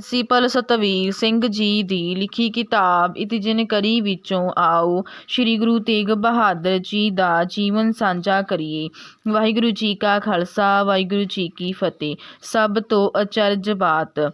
Principal Satveer Singh ji ਦੀ ਲਿਖੀ ਕਿਤਾਬ ਇਤਿਜਨਕਰੀ ਵਿੱਚੋਂ ਆਓ, ਸ੍ਰੀ ਗੁਰੂ ਤੇਗ ਬਹਾਦਰ ਜੀ ਦਾ ਜੀਵਨ ਸਾਂਝਾ ਕਰੀਏ। ਵਾਹਿਗੁਰੂ ਜੀ ਕਾ ਖਾਲਸਾ, ਵਾਹਿਗੁਰੂ ਜੀ ਕੀ ਫਤਿਹ। ਸਭ ਤੋਂ ਅਚਰਜ ਬਾਤ।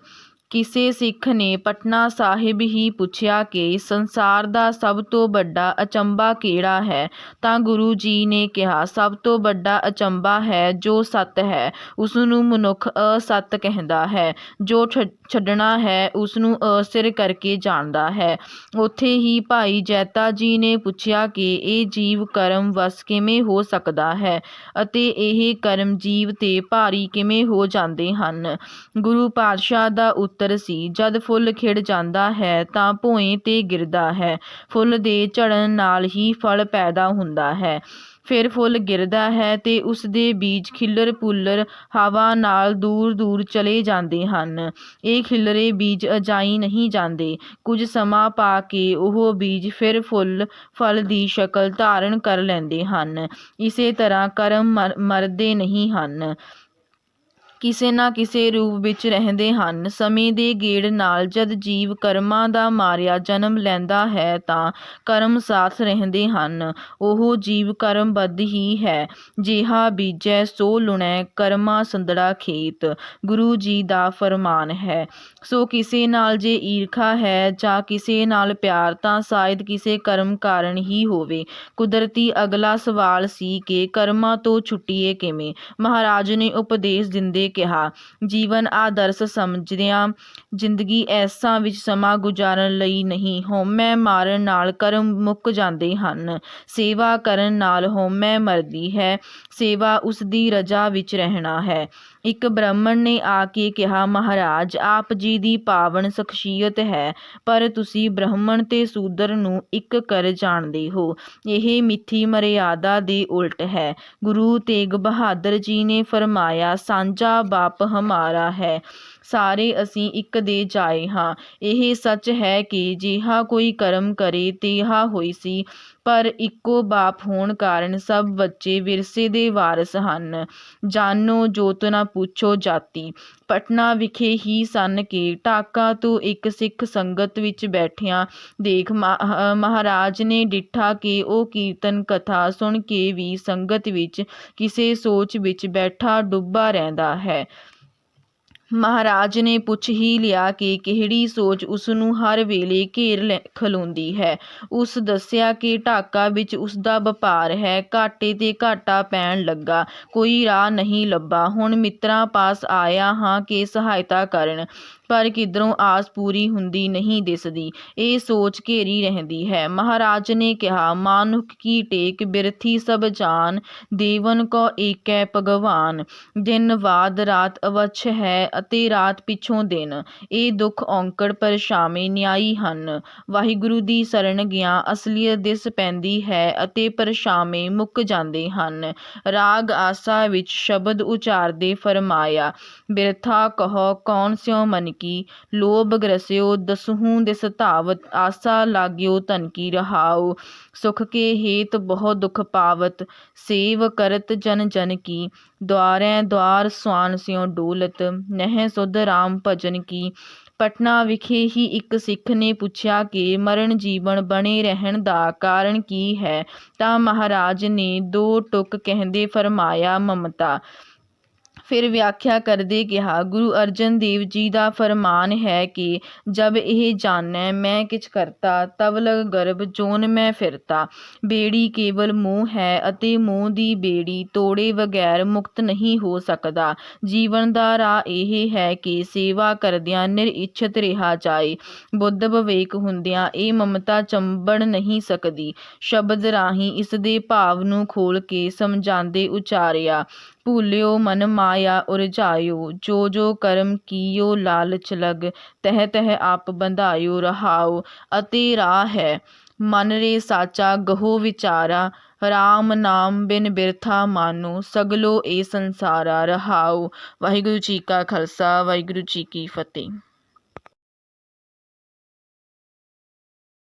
ਕਿਸੇ ਸਿੱਖ ਨੇ ਪਟਨਾ ਸਾਹਿਬ ਹੀ ਪੁੱਛਿਆ ਕਿ ਸੰਸਾਰ ਦਾ ਸਭ ਤੋਂ ਵੱਡਾ ਅਚੰਭਾ ਕਿਹੜਾ ਹੈ, ਤਾਂ ਗੁਰੂ ਜੀ ਨੇ ਕਿਹਾ, ਸਭ ਤੋਂ ਵੱਡਾ ਅਚੰਭਾ ਹੈ ਜੋ ਸੱਤ ਹੈ ਉਸ ਨੂੰ ਮਨੁੱਖ ਅਸੱਤ ਕਹਿੰਦਾ ਹੈ, ਜੋ ਛ- ਛੱਡਣਾ ਹੈ ਉਸ ਨੂੰ ਅਸਿਰ ਕਰਕੇ ਜਾਣਦਾ ਹੈ। ਉੱਥੇ ਹੀ ਭਾਈ ਜੈਤਾ ਜੀ ਨੇ ਪੁੱਛਿਆ ਕਿ ਇਹ ਜੀਵ ਕਰਮ ਵਸ ਕਿਵੇਂ ਹੋ ਸਕਦਾ ਹੈ ਅਤੇ ਇਹ ਕਰਮ ਜੀਵ ਤੇ ਭਾਰੀ ਕਿਵੇਂ ਹੋ ਜਾਂਦੇ ਹਨ। ਗੁਰੂ ਪਾਤਸ਼ਾਹ ਦਾ ਉੱਤਰ ਸੀ। ਜਦ ਫੁੱਲ ਖਿੜ ਜਾਂਦਾ ਹੈ ਤਾਂ ਭੋਏ ਤੇ ਗਿਰਦਾ ਹੈ। ਫੁੱਲ ਦੇ ਝੜਨ ਨਾਲ ਹੀ ਫਲ ਪੈਦਾ ਹੁੰਦਾ ਹੈ। ਫਿਰ ਫੁੱਲ ਗਿਰਦਾ ਹੈ ਤੇ ਉਸ ਦੇ ਬੀਜ ਖਿੱਲਰ ਪੁੱਲਰ ਹਵਾ ਨਾਲ ਦੂਰ ਦੂਰ ਚਲੇ ਜਾਂਦੇ ਹਨ। ਇਹ ਖਿੱਲਰੇ ਬੀਜ ਅਜਾਈ ਨਹੀਂ ਜਾਂਦੇ। ਕੁਝ ਸਮਾਂ ਪਾ ਕੇ ਉਹ ਬੀਜ ਫਿਰ ਫੁੱਲ, ਫਲ ਦੀ ਸ਼ਕਲ ਧਾਰਨ ਕਰ ਲੈਂਦੇ ਹਨ। ਇਸੇ ਤਰ੍ਹਾਂ ਕਰਮ ਮਰ- ਮਰਦੇ ਨਹੀਂ ਹਨ। ਕਿਸੇ ਨਾ ਕਿਸੇ ਰੂਪ ਵਿੱਚ ਰਹਿੰਦੇ ਹਨ। ਸਮੇਂ ਦੇ ਗੇੜ ਨਾਲ ਜਦ ਜੀਵ ਕਰਮਾਂ ਦਾ ਮਾਰਿਆ ਜਨਮ ਲੈਂਦਾ ਹੈ ਤਾਂ ਕਰਮ ਸਾਥ ਰਹਿੰਦੇ ਹਨ। ਉਹ ਜੀਵ ਕਰਮਬੱਧ ਹੀ ਹੈ। ਜਿਹਾ ਬੀਜੈ ਸੋ ਲੁਣੈ ਕਰਮਾ ਸੰਦੜਾ ਖੇਤ। ਗੁਰੂ ਜੀ ਦਾ ਫਰਮਾਨ ਹੈ, ਸੋ ਕਿਸੇ ਨਾਲ ਜੇ ਈਰਖਾ ਹੈ ਜਾਂ ਕਿਸੇ ਨਾਲ ਪਿਆਰ ਤਾਂ ਸ਼ਾਇਦ ਕਿਸੇ ਕਰਮ ਕਾਰਨ ਹੀ ਹੋਵੇ। ਕੁਦਰਤੀ ਅਗਲਾ ਸਵਾਲ ਸੀ ਕਿ ਕਰਮਾਂ ਤੋਂ ਛੁੱਟੀਏ ਕਿਵੇਂ? ਮਹਾਰਾਜ ਨੇ ਉਪਦੇਸ਼ ਦਿੰਦੇ ਕਿਹਾ, ਜੀਵਨ ਆਦਰਸ਼ ਸਮਝਦਿਆਂ ਜ਼ਿੰਦਗੀ ਐਸਾਂ ਵਿੱਚ ਸਮਾਂ ਗੁਜ਼ਾਰਨ ਲਈ ਨਹੀਂ। ਹਉਮੈ ਮਾਰਨ ਨਾਲ ਕਰਮ ਮੁੱਕ ਜਾਂਦੇ ਹਨ। ਸੇਵਾ ਕਰਨ ਨਾਲ ਹਉਮੈ ਮਰਦੀ ਹੈ। ਸੇਵਾ ਉਸ ਦੀ ਰਜਾ ਵਿੱਚ ਰਹਿਣਾ ਹੈ। ਇੱਕ ਬ੍ਰਾਹਮਣ ਨੇ ਆ ਕੇ ਕਿਹਾ, ਮਹਾਰਾਜ, ਆਪ ਜੀ ਦੀ ਪਾਵਨ ਸ਼ਖਸੀਅਤ ਹੈ, ਪਰ ਤੁਸੀਂ ਬ੍ਰਾਹਮਣ ਤੇ ਸੂਦਰ ਨੂੰ ਇੱਕ ਕਰ ਜਾਣਦੇ ਹੋ। ਇਹ ਮਿੱਥੀ ਮਰਿਆਦਾ ਦੇ ਉਲਟ ਹੈ। ਗੁਰੂ ਤੇਗ ਬਹਾਦਰ ਜੀ ਨੇ ਫਰਮਾਇਆ, ਸਾਂਝਾ ਬਾਪ ਹਮਾਰਾ ਹੈ। ਸਾਰੇ ਅਸੀਂ ਇੱਕ ਦੇ ਜਾਏ ਹਾਂ। ਇਹ ਸੱਚ ਹੈ ਕਿ ਜਿਹਾ ਕੋਈ ਕਰਮ ਕਰੇ, ਤਿਹਾ ਹੋਈ ਸੀ। ਪਰ ਇੱਕੋ ਬਾਪ ਹੋਣ ਕਾਰਨ ਸਭ ਬੱਚੇ ਵਿਰਸੇ ਦੇ ਵਾਰਸ ਹਨ। ਜਾਨੋ, ਜੋਤ ਨਾ ਪੁੱਛੋ ਜਾਤੀ। ਪਟਨਾ ਵਿਖੇ ਹੀ ਸਨ ਕਿ ਢਾਕਾ ਤੋਂ ਇੱਕ ਸਿੱਖ ਸੰਗਤ ਵਿੱਚ ਬੈਠਿਆਂ ਦੇਖ ਮਹਾਰਾਜ ਨੇ ਡਿੱਠਾ ਕਿ ਉਹ ਕੀਰਤਨ ਕਥਾ ਸੁਣ ਕੇ ਵੀ ਸੰਗਤ ਵਿੱਚ ਕਿਸੇ ਸੋਚ ਵਿੱਚ ਬੈਠਾ ਡੁੱਬਾ ਰਹਿੰਦਾ ਹੈ। ਮਹਾਰਾਜ ਨੇ ਪੁੱਛ ਹੀ ਲਿਆ ਕਿ ਕਿਹੜੀ ਸੋਚ ਉਸ ਨੂੰ ਹਰ ਵੇਲੇ ਘੇਰ ਲੈ- ਖਲੋਂਦੀ ਹੈ। ਉਸ ਦੱਸਿਆ ਕਿ ਢਾਕਾ ਵਿੱਚ ਉਸ ਦਾ ਵਪਾਰ ਹੈ। ਘਾਟੇ ਤੇ ਘਾਟਾ ਪੈਣ ਲੱਗਾ। ਕੋਈ ਰਾਹ ਨਹੀਂ ਲੱਭਾ। ਹੁਣ ਮਿੱਤਰਾਂ ਪਾਸ ਆਇਆ ਹਾਂ ਕਿ ਸਹਾਇਤਾ ਕਰਨ। ਪਰ ਕਿਧਰੋਂ ਆਸ ਪੂਰੀ ਹੁੰਦੀ ਨਹੀਂ ਦਿਸਦੀ। ਇਹ ਸੋਚ ਘੇਰੀ ਰਹਿੰਦੀ ਹੈ। ਮਹਾਰਾਜ ਨੇ ਕਿਹਾ, ਮਾਨੁਖ ਕੀ ਟੇਕ ਬਿਰਥੀ ਸਭ ਜਾਨ, ਦੇਵਨ ਕੋ ਏਕੈ ਭਗਵਾਨ। ਦਿਨ ਬਾਦ ਰਾਤ ਅਵਛ ਹੈ ਅਤੇ ਰਾਤ ਪਿੱਛੋਂ ਦਿਨ। ਇਹ ਦੁੱਖ ਔਂਕੜ ਪਰਛਾਵੇਂ ਨਿਆਈ ਹਨ। ਵਾਹਿਗੁਰੂ ਦੀ ਸ਼ਰਨ ਗਿਆ, ਅਸਲੀਅਤ ਦਿਸ ਪੈਂਦੀ ਹੈ ਅਤੇ ਪਰਛਾਵੇਂ ਮੁੱਕ ਜਾਂਦੇ ਹਨ। ਰਾਗ ਆਸਾ ਵਿੱਚ ਸ਼ਬਦ ਉਚਾਰਦੇ ਫਰਮਾਇਆ, ਬਿਰਥਾ ਕਹੋ, ਕੌਣ ਸਿਉ ਮਨ ਕੀ ਲੋਭ ਗ੍ਰਸਿਓ, ਦਸਹੂੰ ਦੇ ਸਤਾਵਤ, ਆਸਾ ਲਾਗਿਓ ਧਨ ਕੀ ਰਹਾਓ, ਸੁਖ ਕੇ ਹੇਤ ਬਹੁ ਦੁਖ ਪਾਵਤ, ਸੇਵ ਕਰਤ ਜਨ ਜਨ ਕੀ, ਦੁਆਰੈ ਦੁਆਰ ਸਵਾਨ ਸਿਓ ਡੋਲਤ, ਨਹਿ ਸੁਧ ਰਾਮ ਭਜਨ ਕੀ। ਪਟਨਾ ਵਿਖੇ ਹੀ ਇੱਕ ਸਿੱਖ ਨੇ ਪੁੱਛਿਆ ਕਿ ਮਰਨ ਜੀਵਨ ਬਣੇ ਰਹਿਣ ਦਾ ਕਾਰਨ ਕੀ ਹੈ, ਤਾਂ ਮਹਾਰਾਜ ਨੇ ਦੋ ਟੁਕ ਕਹਿੰਦੇ ਫਰਮਾਇਆ ਮਮਤਾ ਫਿਰ ਵਿਆਖਿਆ ਕਰਦੇ ਕਿਹਾ, ਗੁਰੂ ਅਰਜਨ ਦੇਵ ਜੀ ਦਾ ਫਰਮਾਨ ਹੈ ਕਿ ਜਬ ਇਹ ਜਾਣੈ ਮੈਂ ਕਿਛ ਕਰਤਾ, ਤਬ ਲਗ ਗਰਭ ਜੋਨ ਮੈਂ ਫਿਰਤਾ। ਬੇੜੀ ਕੇਵਲ ਮੋਹ ਹੈ ਅਤੇ ਮੋਹ ਦੀ ਬੇੜੀ ਤੋੜੇ ਬਗੈਰ ਮੁਕਤ ਨਹੀਂ ਹੋ ਸਕਦਾ। ਜੀਵਨ ਦਾ ਰਾਹ ਇਹ ਹੈ ਕਿ ਸੇਵਾ ਕਰਦਿਆਂ ਨਿਰਇੱਛਤ ਰਿਹਾ ਜਾਏ। ਬੁੱਧ ਵਿਵੇਕ ਹੁੰਦਿਆਂ ਇਹ ਮਮਤਾ ਚੰਬੜ ਨਹੀਂ ਸਕਦੀ। ਸ਼ਬਦ ਰਾਹੀਂ ਇਸ ਦੇ ਭਾਵ ਨੂੰ ਖੋਲ ਕੇ ਸਮਝਾਉਂਦੇ ਉਚਾਰਿਆ, ਭੁੱਲਿਓ ਮਨ ਮਾਇਆ ਉਰਝਾਇਓ ਜੋ ਜੋ ਕਰਮ ਕੀਓ ਲਾਲਚ ਲਗ, ਤਹ ਤਹ ਆਪ ਬੰਧਾਇਓ ਰਹਾਓ, ਅਤੇ ਰਾਹ ਹੈ। ਮਨ ਰੇ ਸਾਚਾ ਗਹੋ ਵਿਚਾਰਾ, ਰਾਮ ਨਾਮ ਬਿਨ ਬਿਰਥਾ ਮਾਨੋ, ਸਗਲੋ ਏ ਸੰਸਾਰਾ ਰਹਾਓ। ਵਾਹਿਗੁਰੂ ਜੀ ਕਾ ਖਾਲਸਾ, ਵਾਹਿਗੁਰੂ ਜੀ ਕੀ ਫਤਿਹ।